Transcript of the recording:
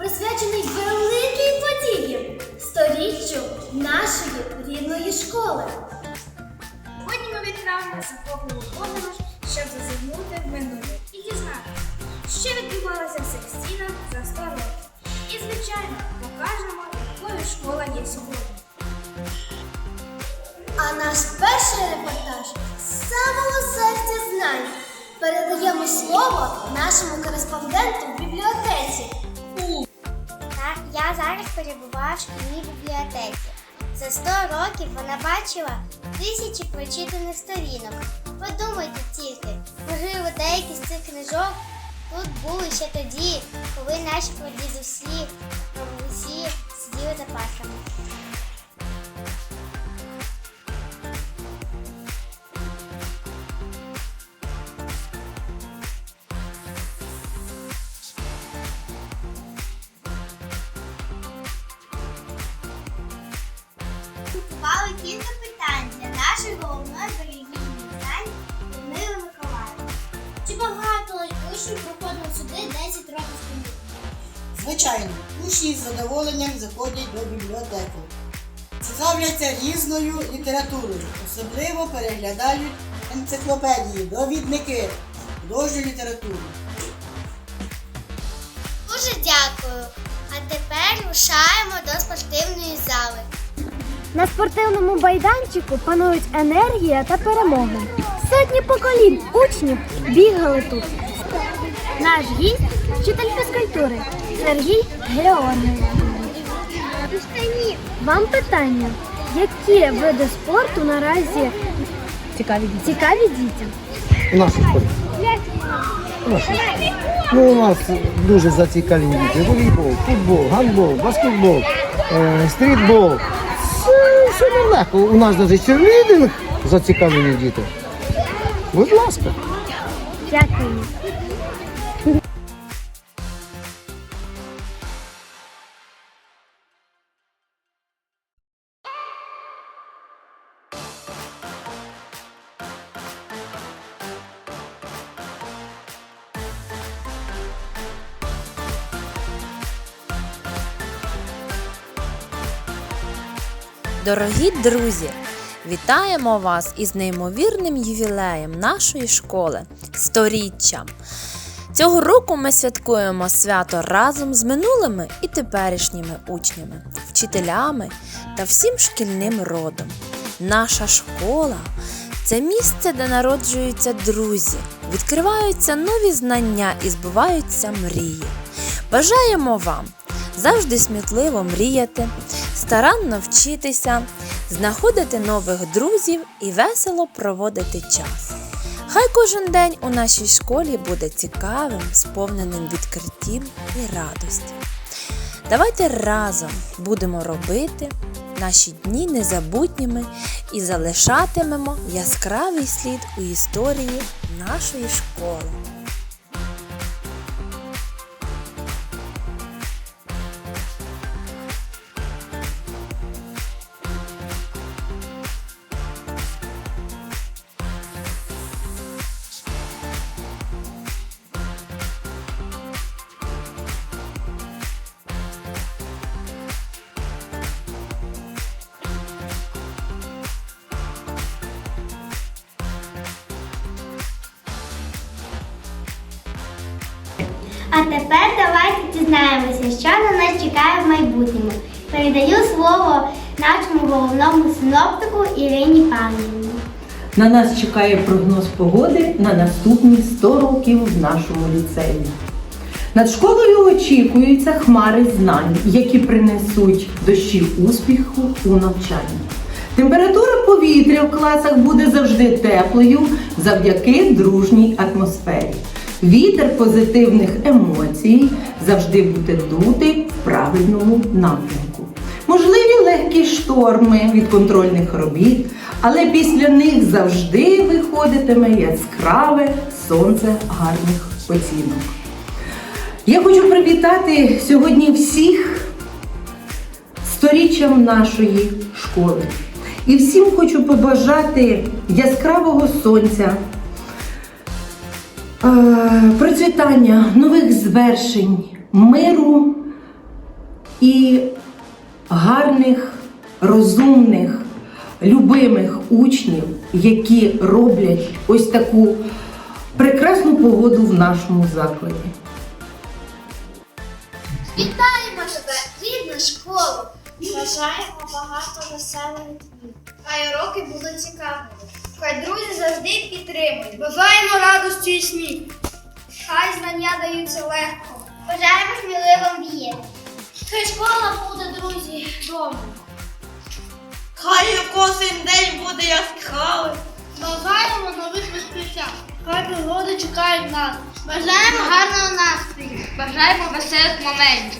присвячений великій події сторіччю нашої рідної школи. Сьогодні ми відправимо захопливу подорож, щоб зазирнути в минуле і дізнатися, що відбувалося в цих стінах за 100 років. І, звичайно, покажемо, якою школа є сьогодні. А наш перший репортаж з самого серця знань. Передаємо слово нашому кореспонденту в бібліотеці. Зараз перебуває в шкільній бібліотеці. За 100 років вона бачила тисячі прочитаних сторінок. Подумайте тільки, можливо, деякі з цих книжок тут були ще тоді, коли наші прадідусі, бабусі сиділи за парками. Готували кілька питань для нашої головної релігійної знань Людмили Миколаївни. Чи багато учнів проходило сюди 10 років тому? Звичайно, учні з задоволенням заходять до бібліотеки. Цікавляться різною літературою, особливо переглядають енциклопедії, довідники, художню літературу. Дуже дякую. А тепер рушаємо до спортивної зали. На спортивному майданчику панують енергія та перемоги. Сотні поколінь учнів бігали тут. Наш гість вчитель фізкультури Сергій Георгійович. Вам питання, які види спорту наразі цікаві, цікаві дітям? У. У нашій. Ну, у нас дуже зацікавлені діти. Волейбол, футбол, гандбол, баскетбол, е, стрітбол. Все, легко. У нас навіть черлідинг зацікавлені діти. Будь ласка. Дякую. Дорогі друзі, вітаємо вас із неймовірним ювілеєм нашої школи сторіччям. Цього року ми святкуємо свято разом з минулими і теперішніми учнями, вчителями та всім шкільним родом. Наша школа це місце, де народжуються друзі, відкриваються нові знання і збуваються мрії. Бажаємо вам завжди смітливо мріяти, старанно вчитися, знаходити нових друзів і весело проводити час. Хай кожен день у нашій школі буде цікавим, сповненим відкриттів і радості. Давайте разом будемо робити наші дні незабутніми і залишатимемо яскравий слід у історії нашої школи. А тепер давайте дізнаємося, що на нас чекає в майбутньому. Передаю слово нашому головному синоптику Ірині Павлівні. На нас чекає прогноз погоди на наступні 100 років в нашому ліцеї. Над школою очікуються хмари знань, які принесуть дощі успіху у навчанні. Температура повітря в класах буде завжди теплою завдяки дружній атмосфері. Вітер позитивних емоцій завжди буде дути в правильному напрямку. Можливі легкі шторми від контрольних робіт, але після них завжди виходитиме яскраве сонце гарних оцінок. Я хочу привітати сьогодні всіх сторіччям нашої школи. І всім хочу побажати яскравого сонця, процвітання нових звершень, миру і гарних, розумних, любимих учнів, які роблять ось таку прекрасну погоду в нашому закладі. Вітаємо тебе, рідна школа! Бажаємо багато веселих днів. Хай уроки будуть цікавими. Хай друзі завжди підтримують. Бажаємо радості і сміх. Хай знання даються легко. Бажаємо сміливим віяти. Хай школа буде, друзі, добре. Хай косий день буде яскравий. Бажаємо нових відкриття. Хай пригоди чекають нас. Бажаємо гарного настрою. Бажаємо веселих моментів.